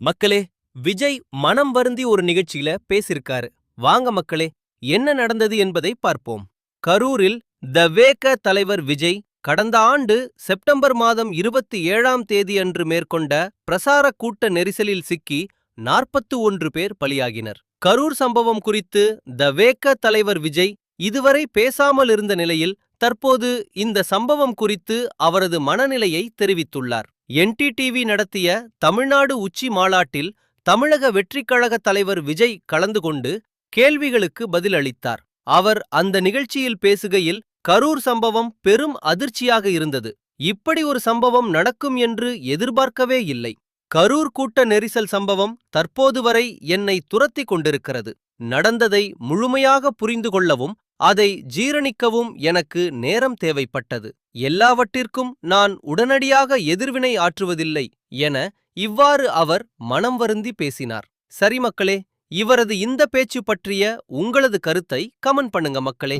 மக்களே விஜய் மனம் வருந்தி ஒரு நிகழ்ச்சியில பேசியிருக்காரு. வாங்க மக்களே என்ன நடந்தது என்பதை பார்ப்போம். கரூரில் த வேக தலைவர் விஜய் கடந்த ஆண்டு செப்டம்பர் மாதம் இருபத்தி ஏழாம் தேதி அன்று மேற்கொண்ட பிரசார கூட்ட நெரிசலில் சிக்கி நாற்பத்து ஒன்று பேர் பலியாகினர். கரூர் சம்பவம் குறித்து த வேக தலைவர் விஜய் இதுவரை பேசாமல் இருந்த நிலையில் தற்போது இந்த சம்பவம் குறித்து அவரது மனநிலையை தெரிவித்துள்ளார். என்டிடிவி நடத்திய தமிழ்நாடு உச்சி மாநாட்டில் தமிழக வெற்றிக்கழக தலைவர் விஜய் கலந்து கொண்டு கேள்விகளுக்கு பதிலளித்தார். அவர் அந்த நிகழ்ச்சியில் பேசுகையில் கரூர் சம்பவம் பெரும் அதிர்ச்சியாக இருந்தது. இப்படி ஒரு சம்பவம் நடக்கும் என்று எதிர்பார்க்கவே இல்லை. கரூர் கூட்ட நெரிசல் சம்பவம் தற்போது வரை என்னை துரத்திக் கொண்டிருக்கிறது. நடந்ததை முழுமையாக புரிந்து கொள்ளவும் அதை ஜீரணிக்கவும் எனக்கு நேரம் தேவைப்பட்டது. எல்லாவற்றிற்கும் நான் உடனடியாக எதிர்வினை ஆற்றுவதில்லை என இவ்வாறு அவர் மனம் வருந்தி பேசினார். சரி மக்களே இவரது இந்த பேச்சு பற்றிய உங்களது கருத்தை கமெண்ட் பண்ணுங்க மக்களே.